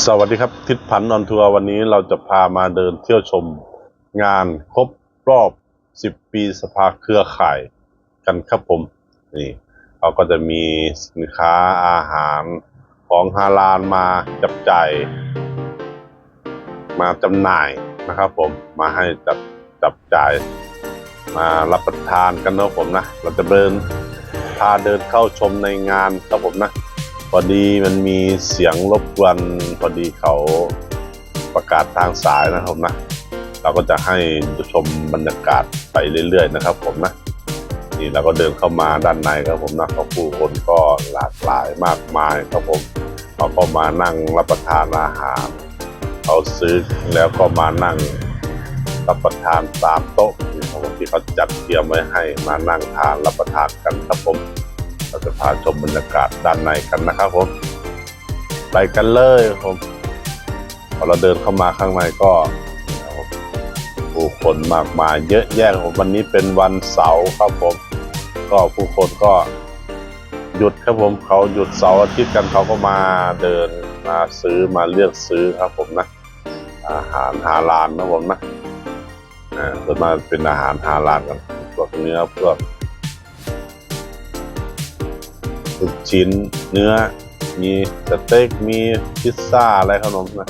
สวัสดีครับ ทิศพันธ์ออนทัวร์วันนี้เราจะพามาเดินเที่ยวชมงานครบรอบ 10 ปีสภาเครือข่ายกันครับผมนี่เราก็จะมีสินค้าอาหารของฮาลาลมาจับจ่ายมาจำหน่ายนะครับผมมาให้จับจับจ่าย มารับประทานกันนะผมนะ เราจะเดินพาเดินเข้าชมในงานครับผมนะ พอดีมันมีเสียงรบกวนพอดีเขาประกาศทางสายนะครับนะ เราก็จะให้ชมบรรยากาศไปเรื่อยๆนะครับ ผมนะ นี่เราก็เดินเข้ามาด้านในครับผมนะก็ผู้คนก็หลากหลายมากมายครับผมเขาก็มานั่งรับประทานอาหาร เขาซื้อแล้วก็มานั่งรับประทานตามโต๊ะที่เขาที่เขาจัดเตรียมไว้ให้มานั่งทานรับประทานกันครับผม เราจะพาชมบรรยากาศด้านในกันนะครับผมไปกันเลยครับผมพอเราเดินเข้ามาข้างในก็ผู้คนมากมายเยอะแยะครับผมวันนี้เป็นวันเสาร์ครับผม ก็ผู้คนก็หยุดครับผมเขาหยุดเสาร์อาทิตย์กันเขาก็มาเดินมาซื้อมาเลือกซื้อครับผมนะ อาหารฮาลาลนะผมนะอ่าส่วนมากเป็นอาหารฮาลาลกันพวกเนื้อพวก ลูกชิ้นเนื้อ มีสเต็กมีพิซซ่าอะไรขนมนะ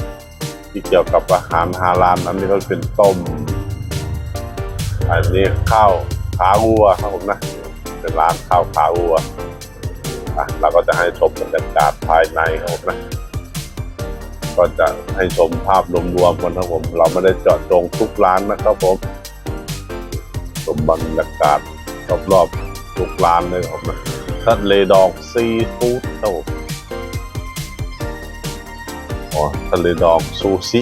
ที่เกี่ยวกับอาหารฮาลาลอันนี้ก็เป็นต้ม อันนี้ข้าวขาวัวครับผมนะ เป็นร้านข้าวขาวัวอะเราก็จะให้ชมบรรยากาศภายในครับผมนะ ก็จะให้ชมภาพรวมๆกันครับผม เราไม่ได้เจาะจงทุกร้านนะครับผมชมบรรยากาศรอบๆทุกร้านเลยครับผมนะ ทะเลดองซีฟู้ดครับผมอ๋อทะเลดองซูชิ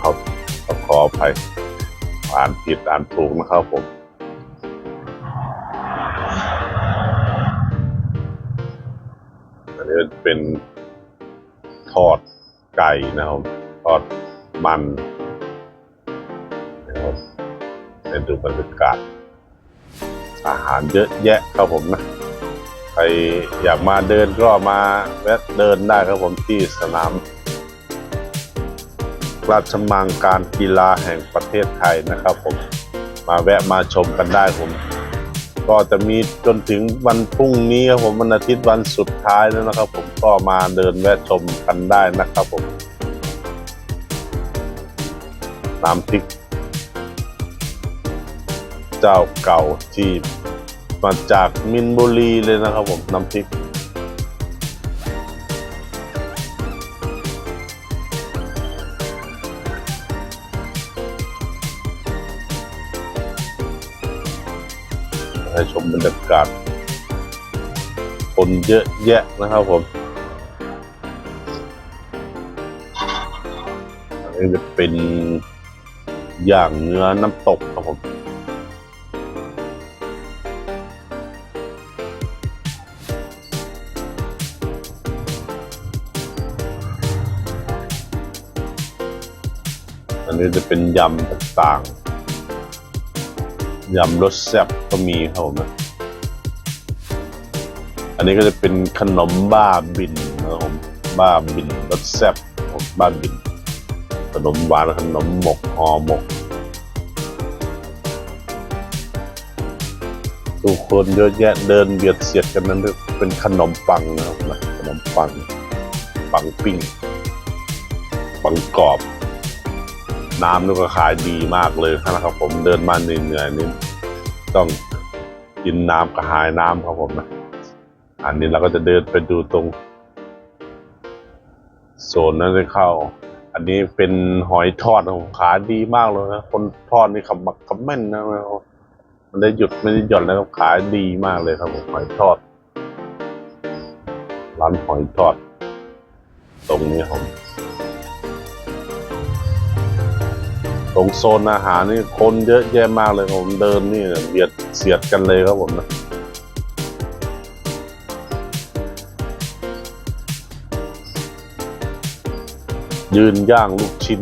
ครับต้อขออภัยอ่านผิดอ่านถูกนะครับผมอันนี้เป็นทอดไก่นะครับทอดมันนะครับให้ดูบรรยากาศ อาหารเยอะแยะครับผมนะใครอยากมาเดินก็มาแวะเดินได้ครับผมที่สนาม ราชมังการกีฬาแห่งประเทศไทยนะครับผมมาแวะมาชมกันได้ผม ก็จะมีจนถึงวันพรุ่งนี้ครับผมวันอาทิตย์วันสุดท้ายแล้วนะครับ ผมก็มาเดินแวะชมกันได้นะครับผมน้ำพริก เจ้าเก่าที่มาจากมินบุรีเลยนะครับผมน้ำพริกให้ชมบรรยากาศคนเยอะแยะนะครับผมอันนี้จะเป็นอย่างเนื้อน้ำตกครับผม อันนี้จะเป็นยำต่างๆ ยำรสแซ่บก็มีครับผมนะอันนี้ก็จะเป็นขนมบ้าบินนะครับผมบ้าบินรสแซ่บบ้าบิน ขนมหวานขนมหมกห่อหมกทุกคนเยอะแยะเดินเบียดเสียดกันนั้นเป็นขนมปังนะครับนะขนมปังปังปิ้งปังกรอบ น้ำนี่ก็ขายดีมากเลยนะครับ ผมเดินมาเหนื่อยๆนี่ต้องกินน้ำกระหายน้ำครับผมนะอันนี้เราก็จะเดินไปดูตรงโซนนั้นเลยเข้า อันนี้เป็นหอยทอดของขายดีมากเลยนะ คนทอดนี่ขมักขมันนะครับมันได้หยุดไม่ได้หย่อนแล้วขายดีมากเลยครับผมหอยทอด ร้านหอยทอด ตรงนี้ครั ตรงโซนอาหารนี่คนเยอะแยะมากเลยผมเดินนี่เบียดเสียดกันเลยครับผมนะยืนย่างลูกชิ้น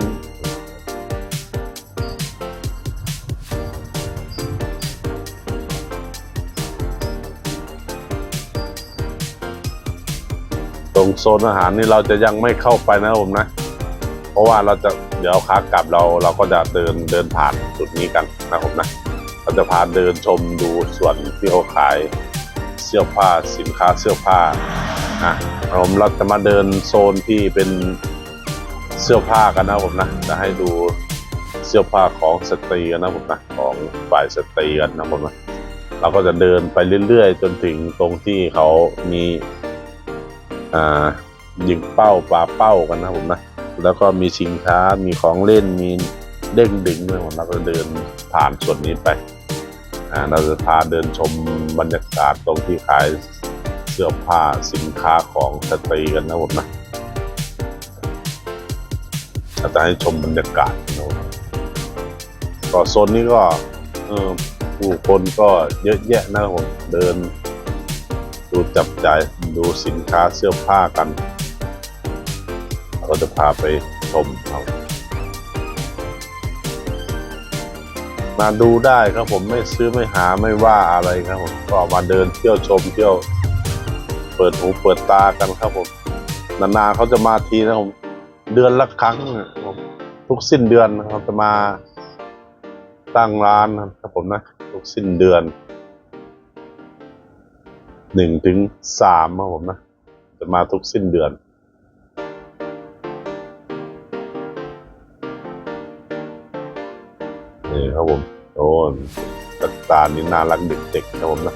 ตรงโซนอาหารนี่เราจะยังไม่เข้าไปนะผมนะ เพราะว่าเราจะ ดี๋ยวขากลับเราเราก็จะเดินเดินผ่านจุดนี้กันนะครับผมนะเราจะพาเดินชมดูส่วนที่เขาขายเสื้อผ้าสินค้าเสื้อผ้าอะครับผมเราจะมาเดินโซนที่เป็นเสื้อผ้ากันนะครับผมนะจะให้ดูเสื้อผ้าของสตรีกันนะครับผมนะของฝ่ายสตรีกันนะครับผมนะเราก็จะเดินไปเรื่อยๆ จนถึงตรงที่เขามีอ่ายิงเป้าปลาเป้ากันนะครับผมนะ แล้วก็มีสินค้ามีของเล่นมีเด้งดึงด้วยผมเราก็เดินผ่านส่วนนี้ไปเราจะพาเดินชมบรรยากาศตรงที่ขายเสื้อผ้าสินค้าของสตรีกันนะผมนะเราจะให้ชมบรรยากาศนะก็โซนนี้ก็ผู้คนก็เยอะแยะนะครับผมเดิน ดูจับจ่ายดูสินค้าเสื้อผ้ากัน ก็จะพาไปชมครับมาดูได้ครับผมไม่ซื้อไม่หาไม่ว่าอะไรครับผมก็มาเดินเที่ยวชมเที่ยว เปิดหูเปิดตากันครับผมนานๆเขาจะมาทีนะผมเดือนละครั้งครับผมทุกสิ้นเดือนเขาจะมาตั้งร้านครับผมนะ ทุกสิ้นเดือนหนึ่งถึงสามครับผมนะ จะมาทุกสิ้นเดือน นี่ครับผมโอ้ตาตานี่น่ารักเด็กๆครับผมนะ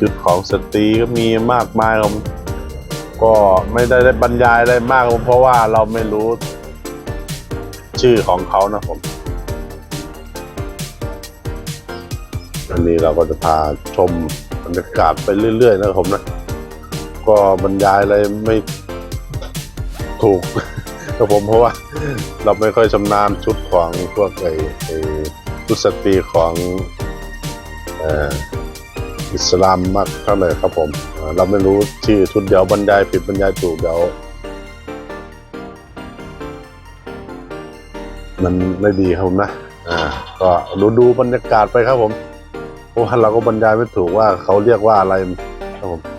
จุดของสตรีก็มีมากมายครับก็ไม่ได้ได้บรรยายอะไรมาก เพราะว่าเราไม่รู้ชื่อของเขานะผม อันนี้เราก็จะพาชมบรรยากาศไปเรื่อยๆนะครับผมนะ ก็บรรยายอะไรไม่ถูกครับผมเพราะว่าเราไม่ค่อยชำนาญชุดของพวกไอ้ไอ้ชุดสตรีของอ,อิสลามมากเท่าไหร่ครับผม เราไม่รู้ชื่อชุดเดียวบรรยายผิดบรรยายถูกเดี๋ยวมันไม่ดีครับผมนะ อ่า ก็ดูดูบรรยากาศไปครับผม เพราะว่าเราก็บรรยายไม่ถูกว่าเขาเรียกว่าอะไรครับผม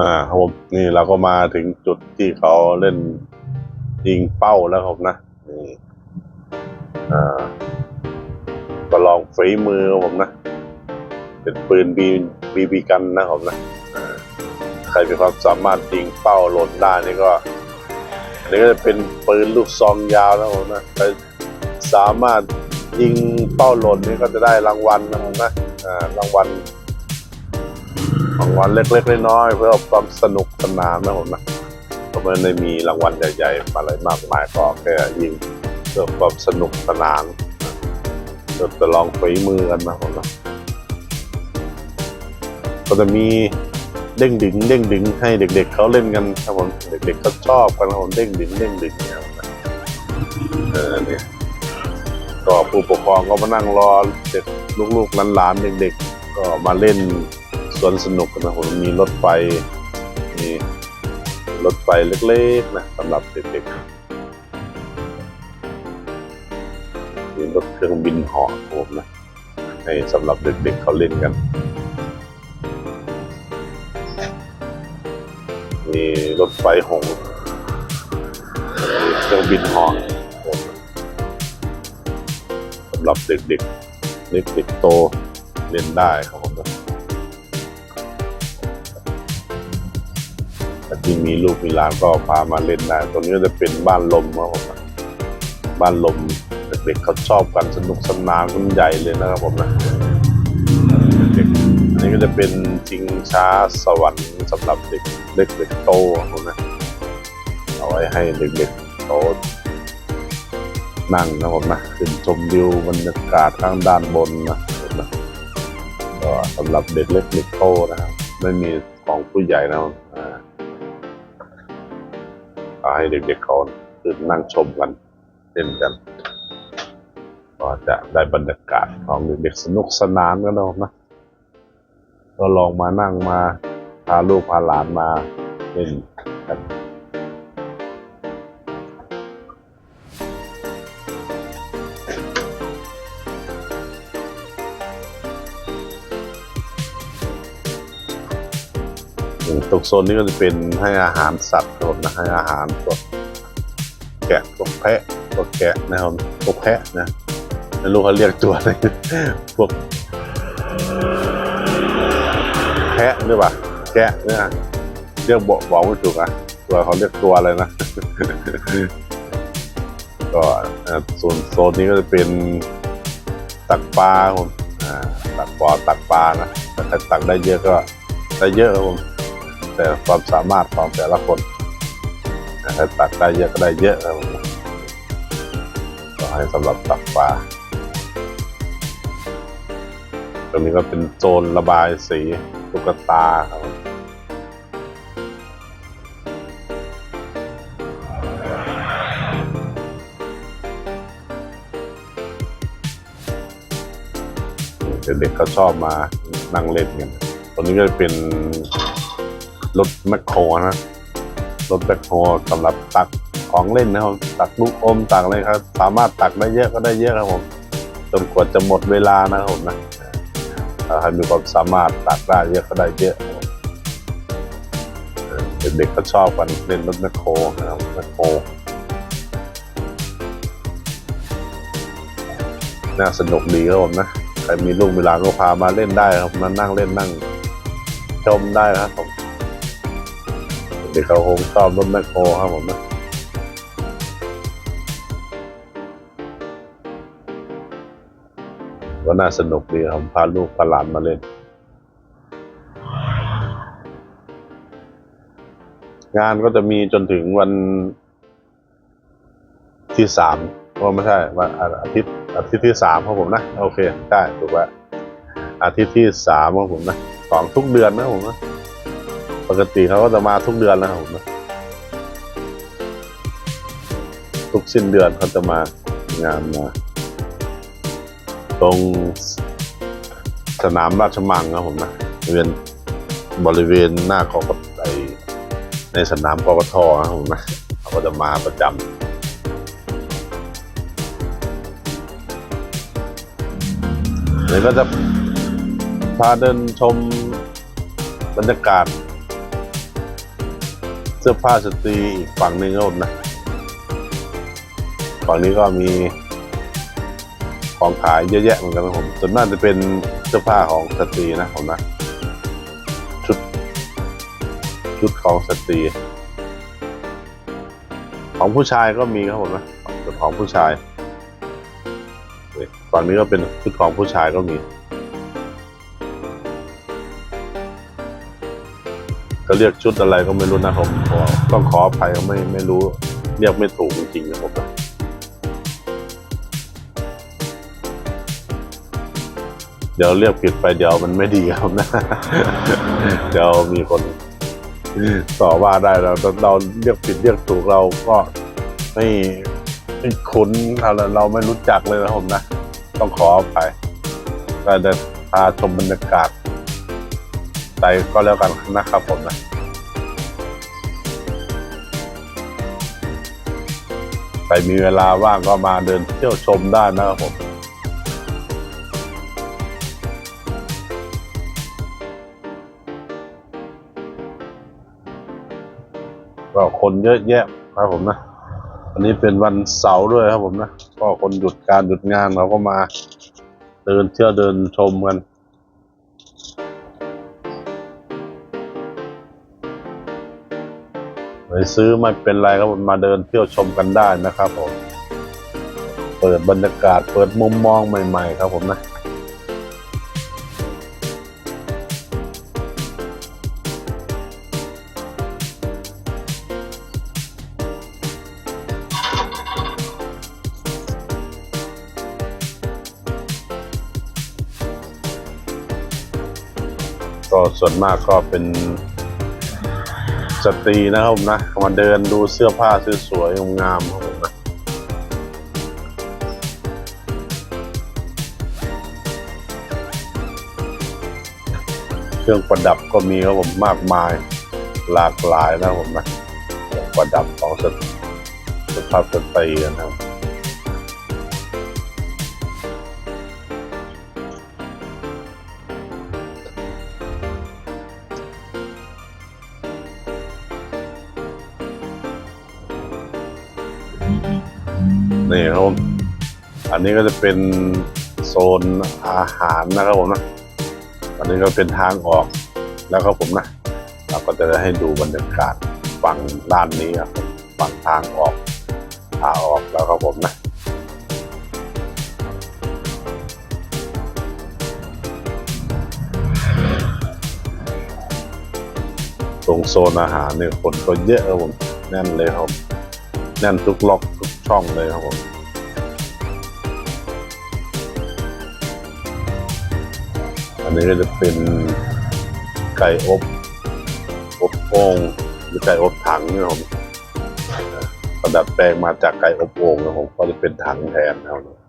อ่าครับผมนี่เราก็มาถึงจุดที่เขาเล่นยิงเป้าแล้วครับนะนี่อ่าก็ลองฝีมือผมนะ เป็นปืนบีบีบีกันนะครับนะใครมีความสามารถยิงเป้าหล่นได้นี่ก็อันนี้ก็จะเป็นปืนลูกซองยาวนะผมนะใครสามารถยิงเป้าหล่นนี่ก็จะได้รางวัลนะครับนะอ่ารางวัล รางวัลเล็กๆน้อยๆเพื่อความสนุกสนานนะผมนะก็ไม่ได้มีรางวัลใหญ่ๆมาอะไรมากมายก็แค่ยิงเพื่อความสนุกสนานเพื่อจะลองฝีมือกันนะผมนะก็จะมีเด้งดึงเด้งดึงให้เด็ก ๆเขาเล่นกันครับผมเด็กๆเขาชอบกันนะผมเด้งดึงเด้งดึงเนี่ยนะเออเนี่ยก็ผู้ปกครองก็มานั่งรอเด็กลูกๆหลานๆเด็กๆก็มาเล่น สวนสนุกนะผมมีรถไฟมีรถไฟเล็กๆนะสำหรับเด็กๆมีรถเครื่องบินเหาะผมนะให้สำหรับเด็กๆเขาเล่นกันมีรถไฟหงส์มีเครื่องบินหาะครับผมสำหรับเด็กๆเด็กๆโตเล่นได้ครับ ที่มีลูกมีหลานก็พามาเล่นได้ตรงนี้ก็จะเป็นบ้านลมครับผมนะบ้านลมเด็กๆเขาชอบกันสนุกสนานกันใหญ่เลยนะครับผมนะเด็กอันนี้ก็จะเป็นชิงช้าสวรรค์สำหรับเด็กเล็กเด็กโตครับผมนะเอาไว้ให้เด็กๆโตนั่งนะผมนะขึ้นชมวิวบรรยากาศข้างด้านบนนะผมนะก็สำหรับเด็กเล็กเด็กโตนะครับไม่มีของผู้ใหญ่นะครับ ก็ให้เด็กๆเขาขึ้นนั่งชมกันเล่นกัน ก็จะได้บรรยากาศของเด็กๆสนุกสนานกันนะนะก็ลองมานั่งมาพาลูกพาหลานมาเล่น ตรงโซนนี้ก็จะเป็นให้อาหารสัตว์ครับนะให้อาหารพวกแกะพวกแพะพวกแกะนะครับพวกแพะนะไม่รู้เขาเรียกตัวอะไรพวก แพะหรือเปล่าแกะเนี่ยเรียกบอกบอกไม่ถูกอะตัวเขาเรียกตัวอะไรนะก็ส่วนโซนนี้ก็จะเป็นตักปลาครับผมตักปลาตักปลานะแต่ถ้าตักได้เยอะก็ได้เยอะครับผม แต่ความสามารถของแต่ละคนถ้าตักได้เยอะก็ได้เยอะครับก็ให้สำหรับตักปลาตรงนี้ก็เป็นโซนระบายสีตุ๊กตาครับเด็กๆเขาชอบมานั่งเล่นกันตรงนี้ก็เป็น รถแมคโครนะรถแมคโครสำหรับตักของเล่นนะครับตักลูกอมตักอะไรครับ สามารถตักได้เยอะก็ได้เยอะครับผมจนกว่าจะหมดเวลานะครับผมนะถ้าใครมีความสามารถตักได้เยอะก็ได้เยอะเด็กๆก็ชอบกันเล่นรถแมคโครนะครับแมคโครน่าสนุกดีครับผมนะใครมีลูกมีหลานก็พามาเล่นได้ครับมานั่งเล่นนั่งชมได้ครับผม เด็กเขาคงชอบรถแมคโครครับผมนะก็น่าสนุกดีครับพาลูกพาหลานมาเล่น งานก็จะมีจนถึงวันที่สามว่าไม่ใช่วันอาทิตย์อาทิตย์ที่สามครับผมนะ โอเค ได้ถูกแล้วอาทิตย์ที่สามครับผมนะ ของทุกเดือนนะผมนะ ปกติเขาก็จะมาทุกเดือนนะครับผมนะทุกสิ้นเดือนเขาจะมางานมาตรงสนามราชมังครับผมนะบริเวณบริเวณหน้ากกไอในสนามกกทครับผมนะเขาก็จะมาประจำเดี๋ยวก็จะพาเดินชมบรรยากาศ เสื้อผ้าสตรีอีกฝั่งหนึ่งดนะฝั่งนี้ก็มีของขายเยอะแยะเหมือนกันนะผมส่วนมากจะเป็นเสื้อผ้าของสตรีนะผมนะ ชุด ชุดของสตรี ของผู้ชายก็มีครับผมนะส่วนของผู้ชายฝั่งนี้ก็เป็นชุดของผู้ชายก็มี ก็เรียกชุดอะไรก็ไม่รู้นะผมต้องขออภัยไม่ไม่รู้เรียกไม่ถูกจริงๆนะผมนะเดี๋ยวเรียกผิดไปเดี๋ยวมันไม่ดีครับนะ เดี๋ยวมีคนต่อว่าได้เราเราเรียกผิดเรียกถูกเราก็ไม่ไม่คุ้นเราเราไม่รู้จักเลยนะผมนะ ต้องขออภัยก็จะพาชมบรรยากาศ ไปก็แล้วกันนะครับผมนะใครมีเวลาว่างก็มาเดินเที่ยวชมได้นะครับผมก็คนเยอะแยะครับผมนะอันนี้เป็นวันเสาร์ด้วยครับผมนะ ก็คนหยุดการหยุดงานเราก็มา เดินเที่ยวเดินชมกัน ไม่ซื้อไม่เป็นไรครับมาเดินเที่ยวชมกันได้นะครับผมเปิดบรรยากาศเปิดมุมมองใหม่ ๆ ครับผมนะก็ส่วนมากก็เป็น สตรีนะครับผมนะมาเดินดูเสื้อผ้าสวยๆงามๆครับผมนะเครื่องประดับก็มีครับผมมากมายหลากหลายนะครับผมนะเครื่องประดับของสตสุภาพสตรีนะครับ นี่ครับผมอันนี้ก็จะเป็นโซนอาหารนะครับผมนะอันนี้ก็เป็นทางออกแล้วครับผมนะเราก็จะได้ให้ดูบรรยากาศฝั่งด้านนี้ครับฝั่งทางออกทาออกแล้วครับผมนะตรงโซนอาหารเนี่ยคนก็เยอะครับผมแน่นเลยครับแน่นทุกล็อก ช่องเลยครับผมอันนี้ก็จะเป็นไก่อบอบโอ่งหรือไก่อบถังนะครับผมประดับแปลงมาจากไก่อบโอ่งนะครับผมก็จะเป็นถังแทนนะครับ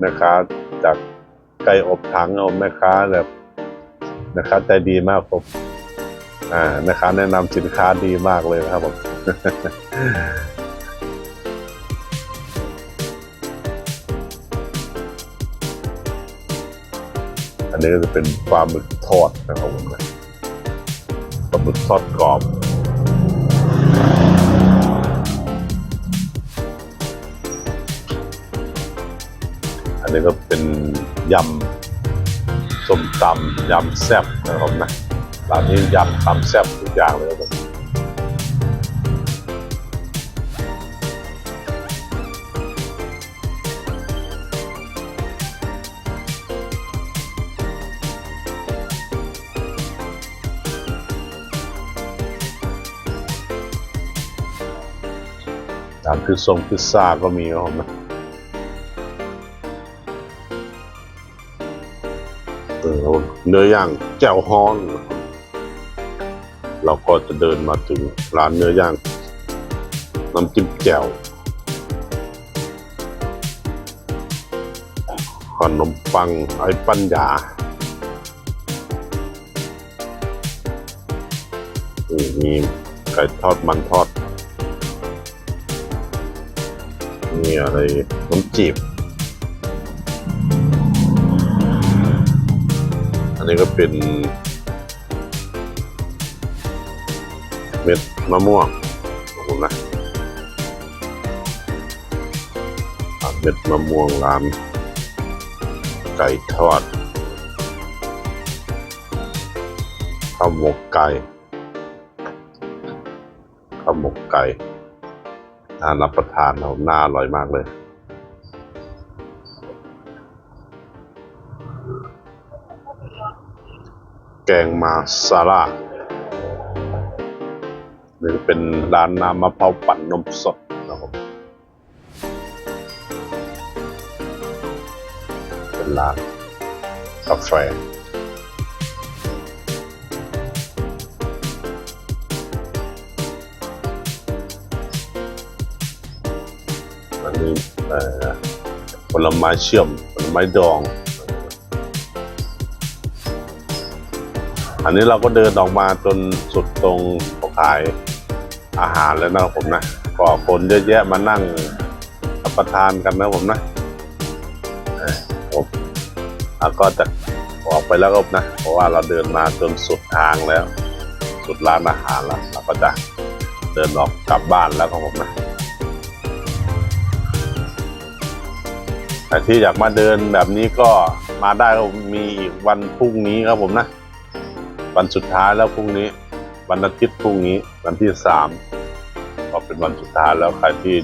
แม่ค้าจากไก่อบถังครับแม่ค้าแบบแม่ค้าใจดีมากผมอ่าแม่ค้าแนะนำสินค้าดีมากเลยนะครับผมอันนี้ก็จะเป็นปลาหมึกทอดนะครับผมปลาหมึกทอดกรอบ นนี้ก็เป็นยำส้มตำยำแซ่บนะครับนะร้านนี้ยำตำแซ่บทุกอย่างเลยครับผมร้านพิซซ่งพิซซ่าก็มีครับผม เออเนื้อย่างแจ่วฮ้อน เราก็จะเดินมาถึงร้านเนื้อย่างน้ำจิ้มแจ่วขนมปังไอ้ปัญญาอืมีไก่ทอดมันทอดมีอะไรน้ำจีบ นี้ก็เป็น เม็ดมะม่วงขอบคุณนะอะเม็ดมะม่วงร้าน ไก่ทอดข้าวหมกไก่ข้าวหมกไก่น่ารับประทานเราน่าอร่อยมากเลย กงมาซาร่านี่เป็นร้านน้ำมะพร้าวปั่นนมสดนะครับเป็นร้านกาแฟอันนี้เอ่อผลไม้เชื่อมผลไม้ดอง อันนี้เราก็เดินออกมาจนสุดตรงขายอาหารแล้วนะครับผมนะก็คนเยอะแยะมานั่งรับประทานกันนะผมนะผมอะก็จะออกไปแล้วครับนะ เพราะว่าเราเดินมาจนสุดทางแล้ว สุดร้านอาหารแล้วเราก็จะเดินออกกลับบ้านแล้วครับผมนะใครที่อยากมาเดินแบบนี้ก็มาได้ครับมมีอีกวันพรุ่งนี้ครับผมนะ วันสุดท้ายแล้วพรุ่งนี้ วันอาทิตย์พรุ่งนี้ วันที่สามก็เป็นวันสุดท้ายแล้วใครที่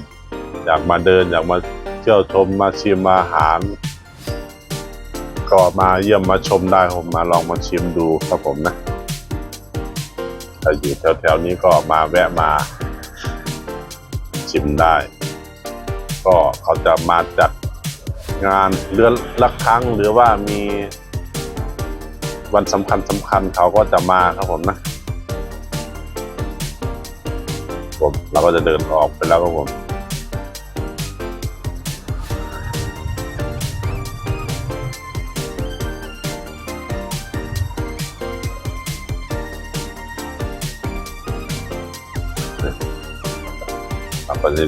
อยากมาเดินอยากมาเที่ยวชมมาชิมอาหาร ก็มาเยี่ยมมาชมได้ผมมาลองมาชิมดูครับผมนะถ้าอยู่แถวๆนี้ก็มาแวะมาชิมได้ ก็เขาจะมาจัดงานเดือนละครั้งหรือว่ามี วันสำคัญสำคัญเขาก็จะมาครับผมนะผมเราก็จะเดินออกไปแล้วครับผมเราก็จะ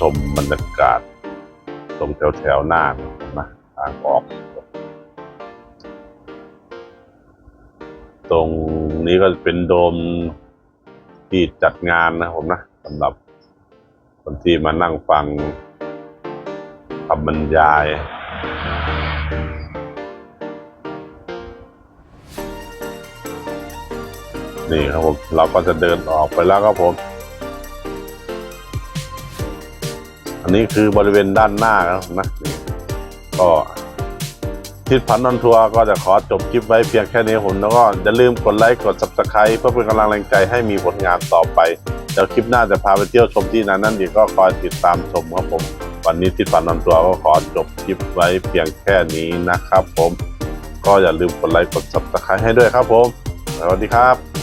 ชมบรรยากาศตรงแถวแถวๆหน้า นี้ก็เป็นโดมที่จัดงานนะผมนะสำหรับคนที่มานั่งฟังคำบรรยายนี่ครับผมเราก็จะเดินออกไปแล้วครับผม อันนี้คือบริเวณด้านหน้าครับนะก็ ทิศพันนนทัวร์ก็จะขอจบคลิปไว้เพียงแค่นี้ผมแล้วก็อย่าลืมกดไลค์กด subscribe เพื่อเป็นกำลังแรงใจให้มีผลงานต่อไปเดี๋ยวคลิปหน้าจะพาไปเที่ยวชมที่นั้นนั่นดีก็คอยติดตามชมครับผม วันนี้ทิศพันนนทัวร์ก็ขอจบคลิปไว้เพียงแค่นี้นะครับผม ก็อย่าลืมกดไลค์กด subscribe ให้ด้วยครับผมสวัสดีครับ